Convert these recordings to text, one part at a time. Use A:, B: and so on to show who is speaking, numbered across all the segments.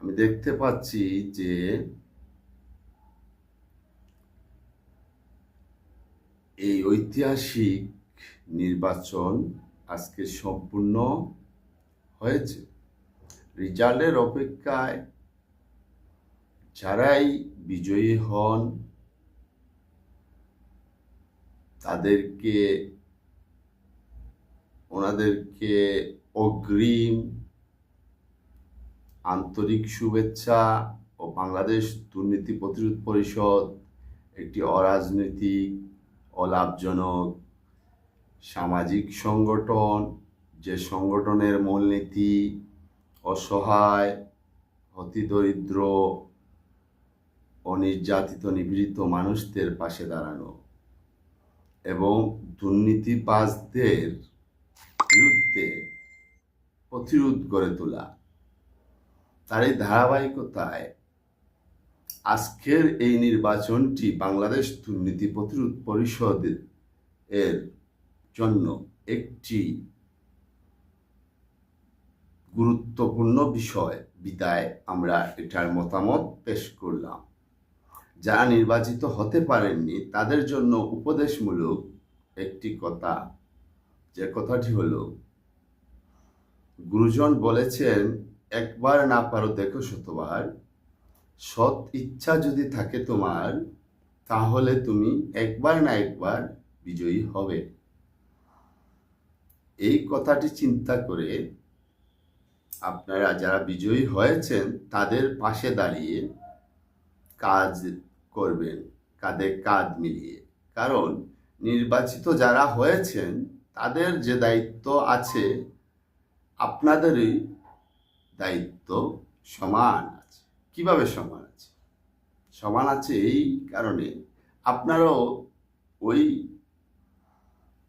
A: আমি দেখতে পাচ্ছি যে এই ঐতিহাসিক নির্বাচন আজকে সম্পূর্ণ হয়েছে। রেজাল্টের অপেক্ষায় যারাই বিজয়ী হন, তাদেরকে, ওনাদেরকে অগ্রিম আন্তরিক শুভেচ্ছা ও বাংলাদেশ দুর্নীতি প্রতিরোধ পরিষদ, একটি অরাজনৈতিক, অলাভজনক, সামাজিক সংগঠন, যে সংগঠনের মূলনীতি, অসহায় অতিদরিদ্র ও নির্যাতিত নিপীড়িত মানুষদের পাশে দাঁড়ানো এবং দুর্নীতিবাজদের বিরুদ্ধে প্রতিরোধ গড়ে তোলা। তার এই ধারাবাহিকতায় আজকের এই নির্বাচনটি বাংলাদেশ দুর্নীতি প্রতিরোধ পরিষদ এর জন্য একটি গুরুত্বপূর্ণ বিষয়। বিদায়, আমরা এটার মতামত পেশ করলাম। যারা নির্বাচিত হতে পারেননি, তাদের জন্য উপদেশমূলক একটি কথা। যে কথাটি হলো, গুরুজন বলেছেন একবার না পারো দেখো শতবার। সৎ ইচ্ছা যদি থাকে তোমার, তাহলে তুমি একবার না একবার বিজয়ী হবে। এই কথাটি চিন্তা করে আপনারা যারা বিজয়ী হয়েছেন, তাদের পাশে দাঁড়িয়ে কাজ করবেন, কাঁধে কাঁধ মিলিয়ে। কারণ নির্বাচিত যারা হয়েছেন, তাদের যে দায়িত্ব আছে, আপনাদেরই দায়িত্ব সমান আছে। কীভাবে সমান আছে? সমান আছে এই কারণে আপনারাও ওই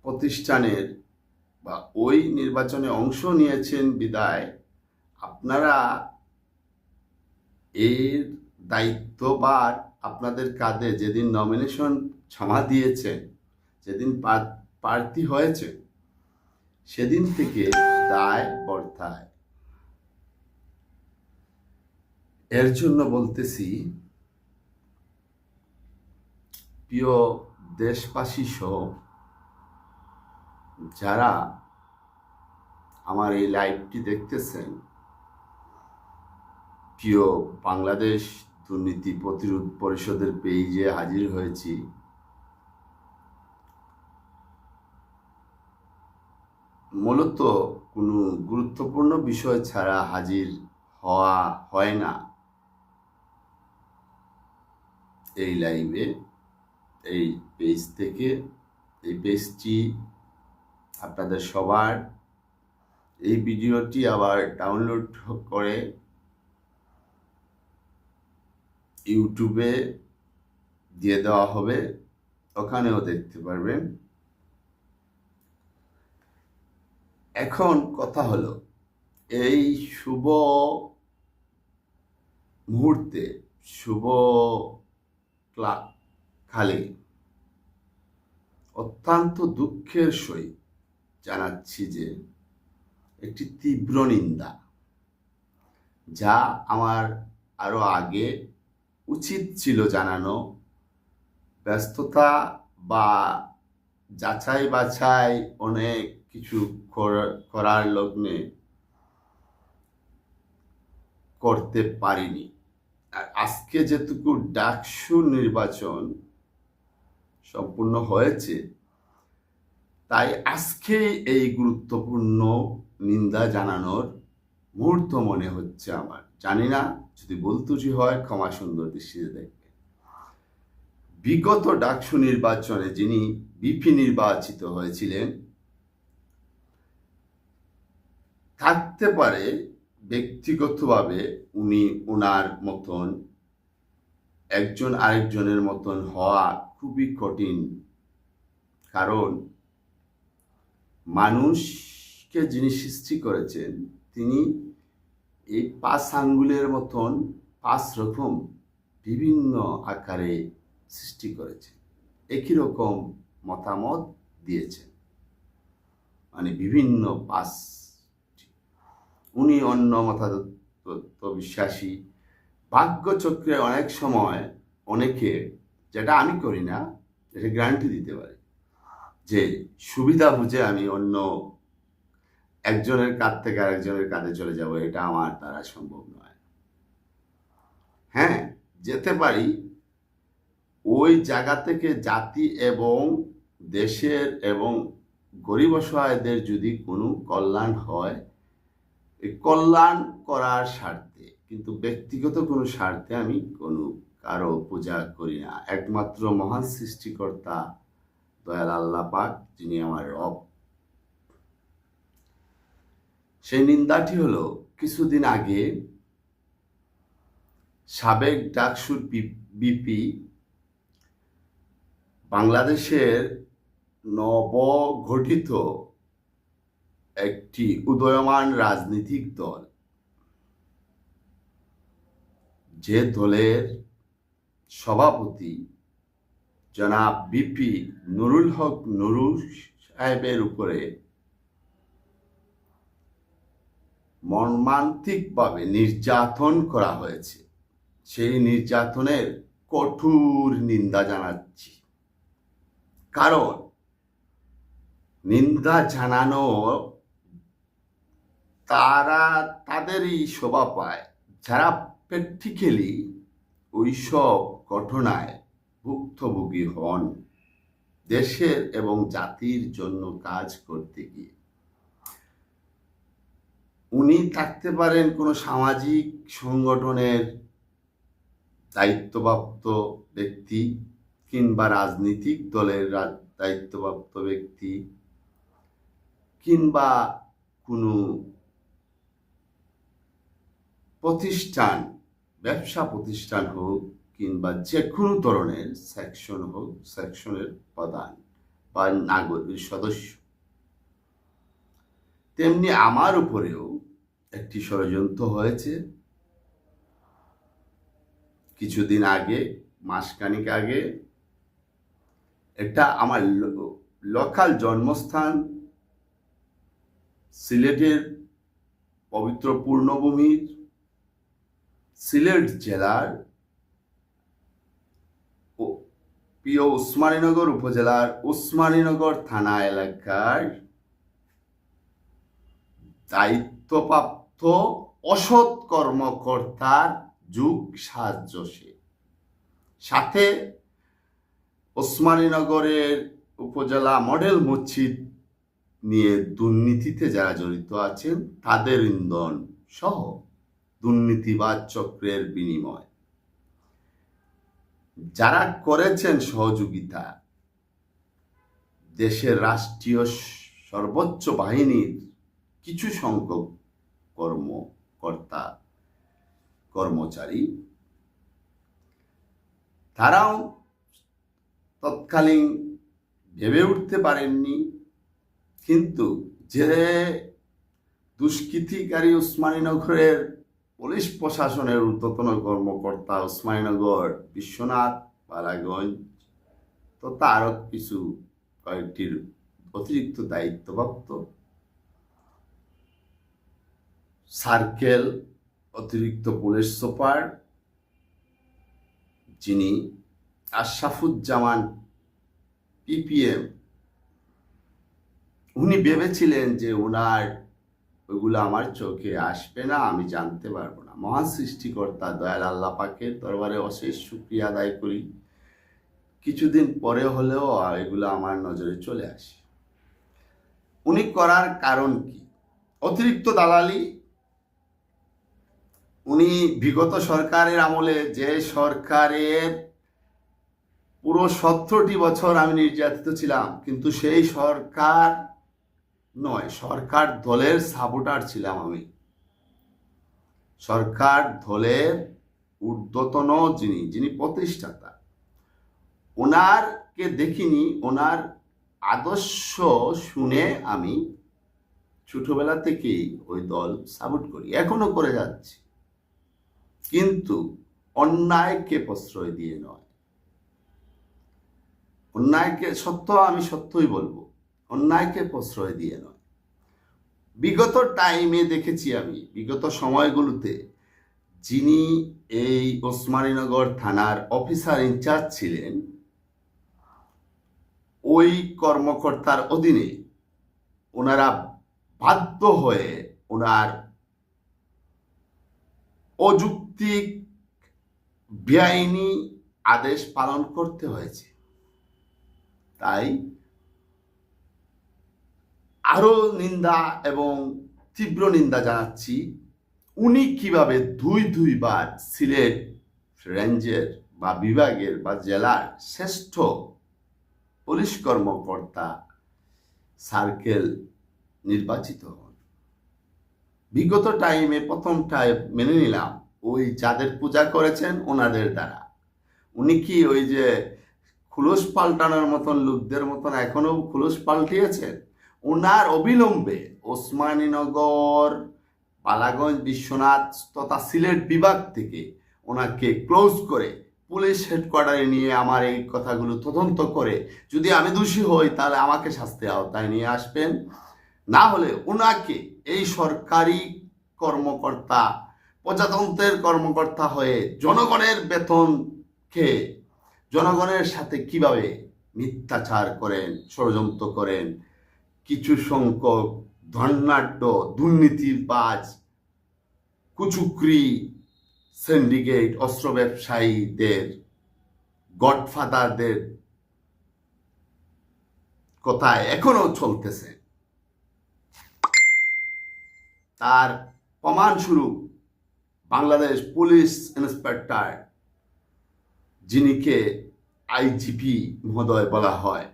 A: প্রতিষ্ঠানের বা ওই নির্বাচনে অংশ নিয়েছেন বিদায়, আপনারা এর দায়িত্ববার আপনাদের কাঁধে যেদিন নমিনেশন জমা দিয়েছেন, যেদিন প্রার্থী হয়েছে সেদিন থেকে দায় বর্তায়। এর জন্য বলতেছি, প্রিয় দেশবাসী সহ, যারা আমার এই লাইভটি দেখতেছেন, প্রিয় বাংলাদেশ দুর্নীতি প্রতিরোধ পরিষদের পেজে হাজির হয়েছি। মূলত কোনো গুরুত্বপূর্ণ বিষয় ছাড়া হাজির হওয়া হয় না। এই লাইভে এই পেজ থেকে, এই পেজটি আপনাদের সবার, এই ভিডিওটি আবার ডাউনলোড করে ইউটিউবে দিয়ে দেওয়া হবে, ওখানেও দেখতে পারবেন। এখন কথা হলো, এই শুভ মুহূর্তে, শুভ খালি। অত্যন্ত দুঃখের সহিত জানাচ্ছি যে একটি তীব্র নিন্দা, যা আমার আরও আগে উচিত ছিল জানানো। ব্যস্ততা বা যাচাই বাছাই অনেক কিছু করার লগ্নে করতে পারিনি। আজকে যেটুকু ডাকসু নির্বাচন সম্পূর্ণ হয়েছে, তাই আজকে এই গুরুত্বপূর্ণ নিন্দা জানানোর মুহূর্ত মনে হচ্ছে আমার। জানি না, যদি বলতুজি হয়, ক্ষমা সুন্দর দৃষ্টিতে দেখবে বিগত ডাকসু নির্বাচনে যিনি বিপি নির্বাচিত হয়েছিলেন, থাকতে পারে ব্যক্তিগতভাবে উনি ওনার মতন একজন আরেকজনের মতন হওয়া খুবই কঠিন। কারণ মানুষকে যিনি সৃষ্টি করেছেন, তিনি এই পাঁচ আঙ্গুলের মতন পাঁচ রকম বিভিন্ন আকারে সৃষ্টি করেছেন। একই রকম মতামত দিয়েছেন। মানে বিভিন্ন পাঁচ উনি অন্য তত্ত্ব বিশ্বাসী। ভাগ্যচক্রে অনেক সময় অনেকে, যেটা আমি করি না এটা গ্যারান্টি দিতে পারি যে সুবিধা বুঝে আমি অন্য একজনের কাছ থেকে আরেকজনের কাছে চলে যাব, এটা আমার দ্বারা সম্ভব নয়। হ্যাঁ যেতে পারি, ওই জায়গা থেকে জাতি এবং দেশের এবং গরিব অসহায়দের যদি কোনো কল্যাণ হয় এই কল্যাণ করার স্বার্থে, কিন্তু ব্যক্তিগত কোনো স্বার্থে আমি কোনো কারও পূজা করি না। একমাত্র মহান সৃষ্টিকর্তা দয়াল আল্লাহ পাক, যিনি আমার রব। সেই নিন্দাটি হলো, কিছুদিন আগে সাবেক ডাকসুর বিপি বাংলাদেশের নবগঠিত একটি উদয়মান রাজনৈতিক দল। যে দলের সভাপতি জনাব বিপি নুরুল হক নুরুল সাহেবের উপরে মর্মান্তিকভাবে নির্যাতন করা হয়েছে। সেই নির্যাতনের কঠোর নিন্দা জানাচ্ছি। কারণ নিন্দা জানানো তারা তাদেরই শোভা পায়। যারা প্র্যাকটিক্যালি ওইসব ঘটনায় ভুক্তভোগী হন, দেশের এবং জাতির জন্য কাজ করতে গিয়ে। উনি থাকতে পারেন কোনো সামাজিক সংগঠনের দায়িত্বপ্রাপ্ত ব্যক্তি কিংবা রাজনৈতিক দলের দায়িত্বপ্রাপ্ত ব্যক্তি কিংবা কোনো প্রতিষ্ঠান, ব্যবসা প্রতিষ্ঠান হোক কিংবা যে কোনো ধরনের সেকশন হোক সেকশনের প্রধান বা নাগরিক সদস্য। তেমনি আমার উপরেও একটি ষড়যন্ত্র হয়েছে। কিছুদিন আগে, মাসখানিক আগে এটা আমার লোকাল জন্মস্থান সিলেটের পবিত্র পূর্ণভূমির সিলেট জেলার প্রিয় উসমানীনগর উপজেলার উসমানীনগর থানা এলাকার দায়িত্বপ্রাপ্ত অসৎ কর্মকর্তার যুগ সাহায্য সে। সাথে ওসমানীনগরের উপজেলা মডেল মসজিদ নিয়ে দুর্নীতিতে যারা জড়িত আছেন, তাদের ইন্ধন সহ দুর্নীতিবাদ চক্রের বিনিময়। যারা করেছেন সহযোগিতা, দেশের রাষ্ট্রীয় সর্বোচ্চ বাহিনীর কিছু সংখ্যক কর্মকর্তা, কর্মচারী, তারাও তৎকালীন ভেবে উঠতে পারেননি। কিন্তু যে দুষ্কৃতিকারী উসমানীনগরের পুলিশ প্রশাসনের ঊর্ধ্বতন কর্মকর্তা উসমানীনগর বিশ্বনাথ, বালাগঞ্জ তো তারও কিছু কয়েকটির অতিরিক্ত দায়িত্বপ্রাপ্ত সার্কেল, অতিরিক্ত পুলিশ সুপার যিনি আশরাফুজ্জামান পিপিএম, উনি ভেবেছিলেন যে ওনার ওইগুলো আমার চোখে আসবে না, আমি জানতে পারব না। মহান সৃষ্টিকর্তা, দয়াল আল্লাহ দরবারে অশেষ সুক্রিয়া আদায় করি। কিছুদিন পরে হলেও এগুলো আমার নজরে চলে আসে। উনি করার কারণ কি? অতিরিক্ত দালালি? উনি বিগত সরকারের আমলে যে সরকারের পুরো সতেরোটি বছর আমি নির্যাতিত ছিলাম, কিন্তু সেই সরকার নয়, সরকার দলের সাপোর্টার ছিলাম আমি। সরকার দলের ঊর্ধ্বতন যিনি যিনি প্রতিষ্ঠাতা, ওনারকে দেখিনি, ওনার আদর্শ শুনে আমি ছোটবেলা থেকেই ওই দল সাপোর্ট করি, এখনও করে যাচ্ছি। কিন্তু অন্যায়কে প্রশ্রয় দিয়ে নয়? অন্যায়কে সত্য আমি সত্যই বলব। অন্যায়কে প্রশ্রয় দিয়ে নয়। বিগত টাইমে দেখেছি আমি, বিগত সময়গুলোতে যিনি এই ওসমানীনগর থানার অফিসার ইনচার্জ ছিলেন, ওই কর্মকর্তার অধীনে ওনারা বাধ্য হয়ে ওনার অযৌক্তিক বেআইনি আদেশ পালন করতে হয়েছে। তাই আরও নিন্দা এবং তীব্র নিন্দা জানাচ্ছি। উনি কীভাবে দুই দুইবার সিলেট রেঞ্জের বা বিভাগের বা জেলার শ্রেষ্ঠ পুলিশ কর্মকর্তা সার্কেল নির্বাচিত হন। বিগত টাইমে প্রথমটায় মেনে নিলাম, ওই যাদের পূজা করেছেন ওনাদের দ্বারা। উনি কি ওই যে খুলস পাল্টানোর মতন, লোকদের মতন এখনও খুলস পাল্টিয়েছেন? ওনার অবিলম্বে ওসমানীনগর পালাগঞ্জ বিশ্বনাথ তথা সিলেট বিভাগ থেকে ওনাকে ক্লোজ করে পুলিশ হেডকোয়ার্টারে নিয়ে আমার এই কথাগুলো তদন্ত করে যদি আমি দোষী হই, তাহলে আমাকে শাস্তি আওতায় নিয়ে আসবেন। না হলে ওনাকে এই সরকারি কর্মকর্তা, প্রজাতন্ত্রের কর্মকর্তা হয়ে জনগণের বেতন খেয়ে জনগণের সাথে কীভাবে মিথ্যাচার করেন, ষড়যন্ত্র করেন কিছু সংখ্যক ধর্নাঢ্য দুর্নীতিবাজ কুচুকরি সিন্ডিকেট অস্ত্র ব্যবসায়ীদের, গডফাদারদের কথায় এখনও চলতেছে। তার প্রমাণস্বরূপ বাংলাদেশ পুলিশ ইন্সপেক্টর, যিনিকে আইজিপি মহোদয় বলা হয়।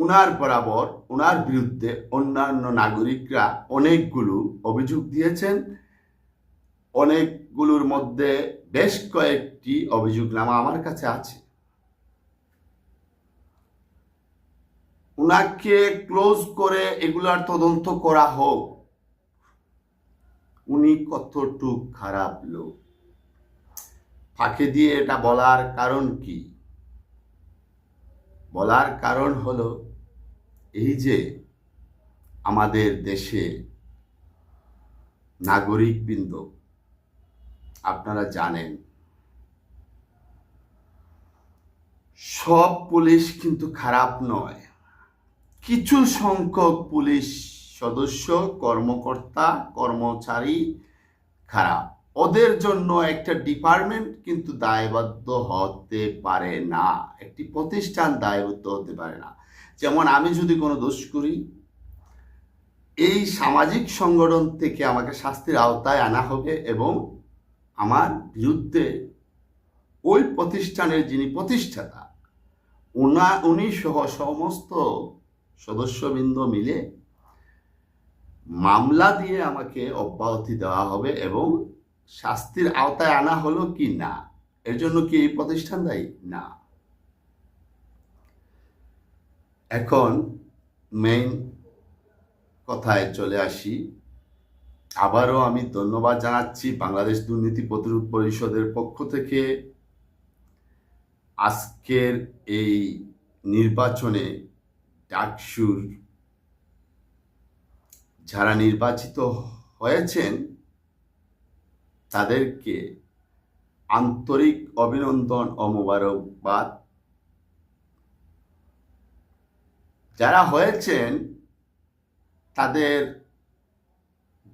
A: উনার বরাবর ওনার বিরুদ্ধে অন্যান্য নাগরিকরা অনেকগুলো অভিযোগ দিয়েছেন। অনেকগুলোর মধ্যে বেশ কয়েকটি অভিযোগনামা আমার কাছে আছে। উনাকে ক্লোজ করে এগুলার তদন্ত করা হোক। উনি কতটুক খারাপ লোক। ফাঁকে দিয়ে এটা বলার কারণ কি? বলার কারণ হলো এই যে আমাদের দেশে নাগরিকবৃন্দ, আপনারা জানেন, সব পুলিশ কিন্তু খারাপ নয়। কিছু সংখ্যক পুলিশ সদস্য, কর্মকর্তা, কর্মচারী খারাপ। ওদের জন্য একটা ডিপার্টমেন্ট কিন্তু দায়বদ্ধ হতে পারে না। একটি প্রতিষ্ঠান দায়বদ্ধ হতে পারে না। যেমন আমি যদি কোনো দোষ করি, এই সামাজিক সংগঠন থেকে আমাকে শাস্তির আওতায় আনা হবে এবং আমার বিরুদ্ধে ওই প্রতিষ্ঠানের যিনি প্রতিষ্ঠাতা, উনা, উনি সহ সমস্ত সদস্যবৃন্দ মিলে মামলা দিয়ে আমাকে অব্যাহতি দেওয়া হবে এবং শাস্তির আওতায় আনা হলো কি না? এর জন্য কি এই প্রতিষ্ঠান দায়ী? না। এখন মেইন কথায় চলে আসি। আবারও আমি ধন্যবাদ জানাচ্ছি বাংলাদেশ দুর্নীতি প্রতিরোধ পরিষদের পক্ষ থেকে। আজকের এই নির্বাচনে ডাকসুর যারা নির্বাচিত হয়েছেন, তাদেরকে আন্তরিক অভিনন্দন ও মোবারকবাদ। যারা হয়েছেন, তাদের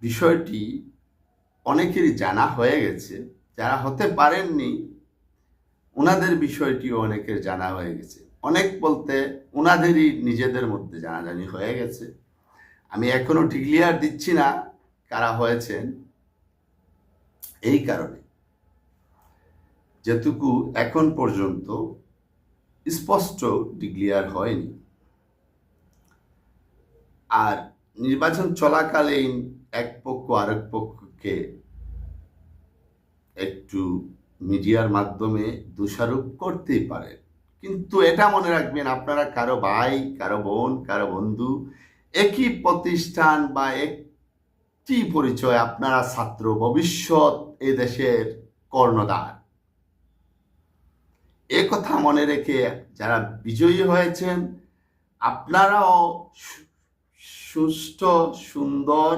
A: বিষয়টি অনেকেরই জানা হয়ে গেছে, যারা হতে পারেননি ওনাদের বিষয়টিও অনেকের জানা হয়ে গেছে। অনেক বলতে ওনাদেরই নিজেদের মধ্যে জানাজানি হয়ে গেছে। আমি এখনও ডিক্লিয়ার দিচ্ছি না কারা হয়েছেন। এই কারণে যেটুকু এখন পর্যন্ত স্পষ্ট ডিক্লিয়ার হয়নি। আর নির্বাচন চলাকালীন এক পক্ষ আরেক পক্ষকে একটু মিডিয়ার মাধ্যমে দোষারোপ করতেই পারে। কিন্তু এটা মনে রাখবেন, আপনারা কারও ভাই, কারও বোন, কারও বন্ধু, একই প্রতিষ্ঠান বা একটি পরিচয় আপনারা ছাত্র, ভবিষ্যৎ এ দেশের কর্ণধার। এ কথা মনে রেখে যারা বিজয়ী হয়েছেন, আপনারাও সুষ্ঠ, সুন্দর,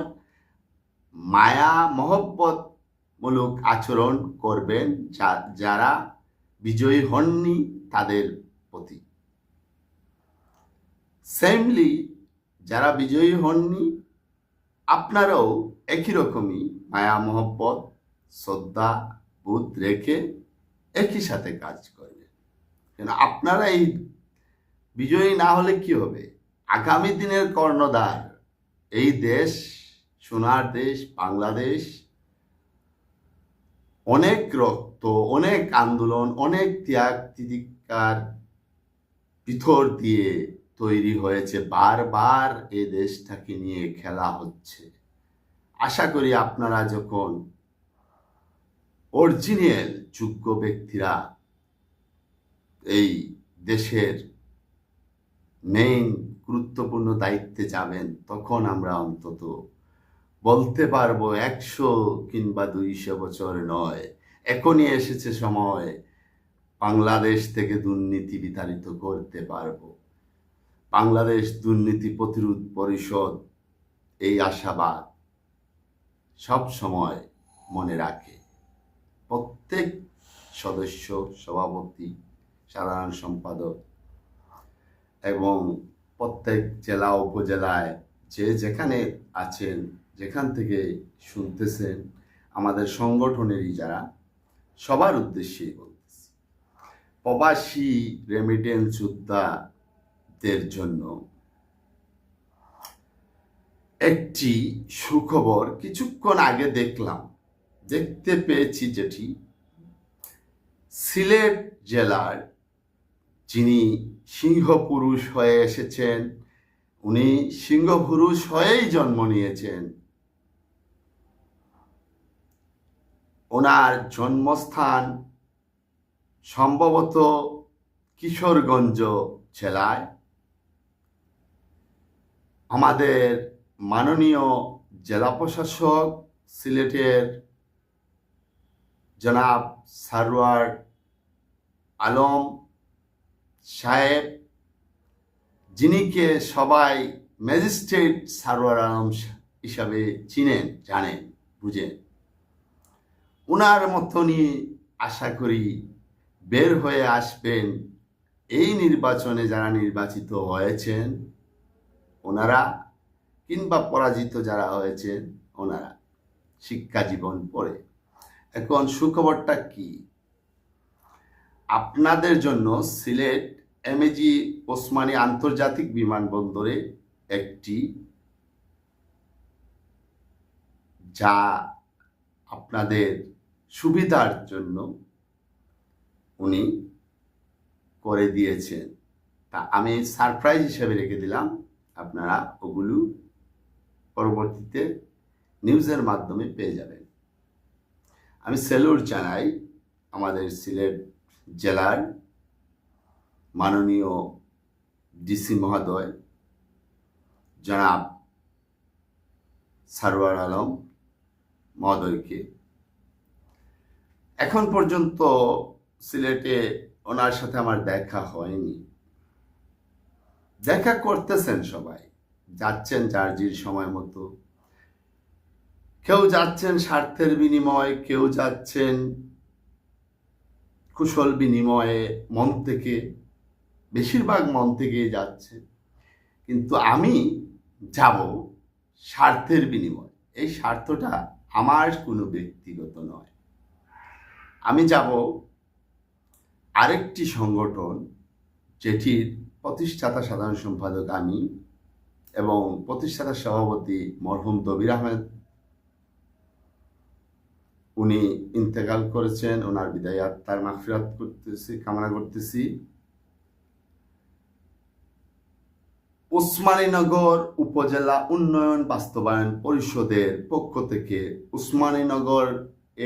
A: মায়া, মহব্বত মূলক আচরণ করবেন যারা বিজয়ী হননি তাদের প্রতি। সেমলি যারা বিজয়ী হননি, আপনারাও একই রকমই মায়া, মহব্বত, শ্রদ্ধা, বোধ রেখে একই সাথে কাজ করবেন। কেন, আপনারা এই বিজয়ী না হলে কি হবে? আগামী দিনের কর্ণধার এই দেশ, সোনার দেশ, বাংলাদেশ, অনেক রক্ত, অনেক আন্দোলন, অনেক ত্যাগ তিতিকার পিথর দিয়ে তৈরি হয়েছে। বারবার এই দেশটাকে নিয়ে খেলা হচ্ছে। আশা করি আপনারা যখন অরিজিনাল যোগ্য ব্যক্তিরা এই দেশের মেইন গুরুত্বপূর্ণ দায়িত্বে যাবেন, তখন আমরা অন্তত বলতে পারব একশো কিংবা দুইশো বছর নয়। এখনই এসেছে সময় বাংলাদেশ থেকে দুর্নীতি বিতাড়িত করতে পারব। বাংলাদেশ দুর্নীতি প্রতিরোধ পরিষদ এই আশাবাদ সব সময় মনে রাখে। প্রত্যেক সদস্য, সভাপতি, সাধারণ সম্পাদক এবং প্রত্যেক জেলা, উপজেলায় যে যেখানে আছেন, যেখান থেকে শুনতেছেন, আমাদের সংগঠনেরই যারা, সবার উদ্দেশ্যেই বলতেছি। প্রবাসী রেমিটেন্স যোদ্ধাদের জন্য একটি সুখবর কিছুক্ষণ আগে দেখলাম। দেখতে পেয়েছি যেটি সিলেট জেলার যিনি সিংহ পুরুষ হয়ে এসেছেন, উনি সিংহ পুরুষ হয়েই জন্ম নিয়েছেন। ওনার জন্মস্থান সম্ভবত কিশোরগঞ্জ জেলায়। আমাদের মাননীয় জেলা প্রশাসক, সিলেটের জনাব সারোয়ার আলম সাহেব যিনিকে সবাই ম্যাজিস্ট্রেট সারোয়ার আলম হিসাবে চিনেন, জানেন, বুঝেন। ওনার মতনই আশা করি বের হয়ে আসবেন। এই নির্বাচনে যারা নির্বাচিত হয়েছেন, ওনারা, কিংবা পরাজিত যারা হয়েছেন, ওনারা শিক্ষা জীবন পড়ে। এখন সুখবরটা কি? আপনাদের জন্য সিলেট এমএজি ওসমানী আন্তর্জাতিক বিমানবন্দরে একটি যা আপনাদের সুবিধার জন্য উনি করে দিয়েছেন। তা আমি সারপ্রাইজ হিসেবে রেখে দিলাম। আপনারা ওগুলো পরবর্তীতে নিউজের মাধ্যমে পেয়ে যাবেন। আমি সেলুট জানাই আমাদের সিলেট জেলার মাননীয় ডিসি মহোদয়, জনাব সারোয়ার আলম মহোদয়কে। এখন পর্যন্ত সিলেটে ওনার সাথে আমার দেখা হয়নি। দেখা করতেছেন সবাই, যাচ্ছেন চার্জির সময় মতো। কেউ যাচ্ছেন স্বার্থের বিনিময়, কেউ যাচ্ছেন কুশল বিনিময়ে, মন থেকে বেশিরভাগ মন থেকে যাচ্ছে। কিন্তু আমি যাব স্বার্থের বিনিময়। এই স্বার্থটা আমার কোনো ব্যক্তিগত নয়। আমি যাব আরেকটি সংগঠন যেটির প্রতিষ্ঠাতা সাধারণ সম্পাদক আমি এবং প্রতিষ্ঠাতা সভাপতি মরহুম দবির আহমেদ। উনি ইন্তেকাল করেছেন, ওনার বিদায় আত্মার মাফিরাত করতেছি, কামনা করতেছি। উসমানীনগর উপজেলা উন্নয়ন বাস্তবায়ন পরিষদের পক্ষ থেকে উসমানীনগর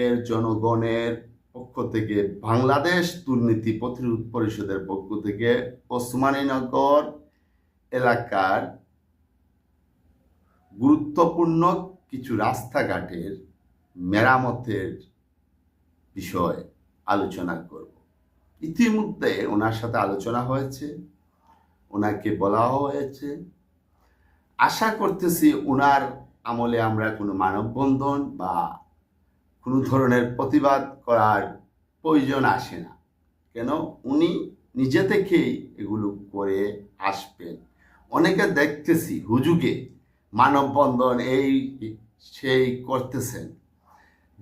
A: এর জনগণের পক্ষ থেকে বাংলাদেশ দুর্নীতি প্রতিরোধ পরিষদের পক্ষ থেকে ওসমানীনগর এলাকার গুরুত্বপূর্ণ কিছু রাস্তাঘাটের মেরামতের বিষয় আলোচনা করব। ইতিমধ্যে ওনার সাথে আলোচনা হয়েছে। ওনাকে বলা হয়েছে। আশা করতেছি ওনার আমলে আমরা কোনো মানববন্ধন বা কোনো ধরনের প্রতিবাদ করার প্রয়োজন আসে না। কেন? উনি নিজে থেকেই এগুলো করে আসবেন। অনেকে দেখতেছি হুজুগে মানববন্ধন এই সেই করতেছেন।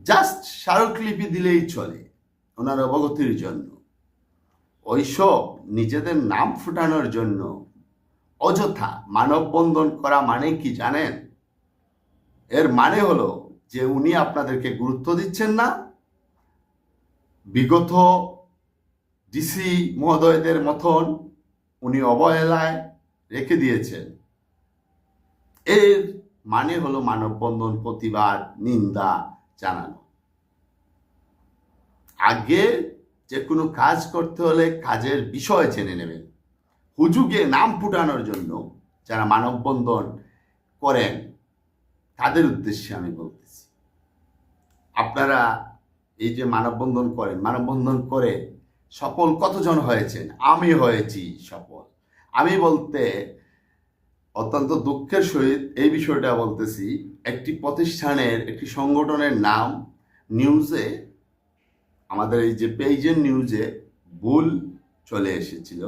A: জাস্ট স্মারকলিপি দিলেই চলে ওনার অবগতির জন্য। ওইসব নিজেদের নাম ফুটানোর জন্য অযথা মানববন্ধন করা মানে কি জানেন? এর মানে হলো যে উনি আপনাদেরকে গুরুত্ব দিচ্ছেন না। বিগত ডিসি মহোদয়দের মতন উনি অবহেলায় রেখে দিয়েছেন। এর মানে হলো মানববন্ধন, প্রতিবাদ, নিন্দা জানানো। আগে যে কোনো কাজ করতে হলে কাজের বিষয় জেনে নেবেন হুজুগে নাম ফুটানোর জন্য যারা মানববন্ধন করেন, তাদের উদ্দেশ্যে আমি বলতেছি। আপনারা এই যে মানববন্ধন করেন, মানববন্ধন করে সফল কতজন হয়েছেন? আমি হয়েছি সফল। আমি বলতে অত্যন্ত দুঃখের সহিত এই বিষয়টা বলতেছি, একটি প্রতিষ্ঠানের, একটি সংগঠনের নাম নিউজে আমাদের এই যে পেজের নিউজে ভুল চলে এসেছিল,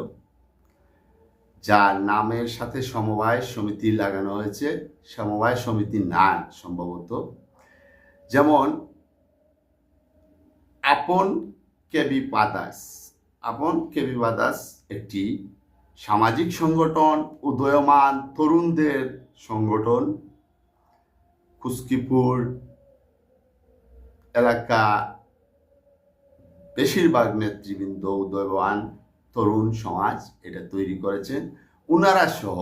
A: যার নামের সাথে সমবায় সমিতি লাগানো হয়েছে। সমবায় সমিতি না সম্ভবত। যেমন, আপন কেবি বাদাস আপন কেবি বাদাস একটি সামাজিক সংগঠন, উদয়মান তরুণদের সংগঠন। খুস্কিপুর এলাকা বেশিরভাগ নেতৃবৃন্দ উদয়বান তরুণ সমাজ এটা তৈরি করেছেন। উনারা সহ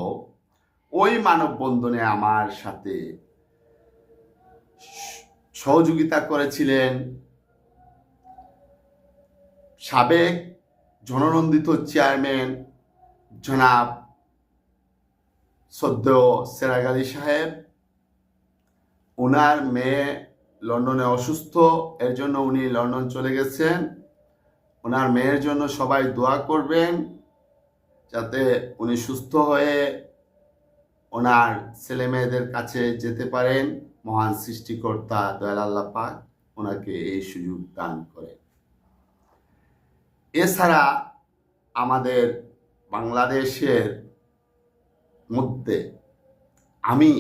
A: ওই মানববন্ধনে আমার সাথে সহযোগিতা করেছিলেন সাবেক জননন্দিত চেয়ারম্যান জনাব সদ্য সেরাগ আলী সাহেব। ওনার মেয়ে লন্ডনে অসুস্থ, এর জন্য উনি লন্ডন চলে গেছেন। ওনার মেয়ের জন্য সবাই দোয়া করবেন যাতে উনি সুস্থ হয়ে ওনার ছেলে মেয়েদের কাছে যেতে পারেন। মহান সৃষ্টিকর্তা দয়াল পাক ওনাকে এই সুযোগ দান করে এছাড়া আমাদের বাংলাদেশের মধ্যে আমি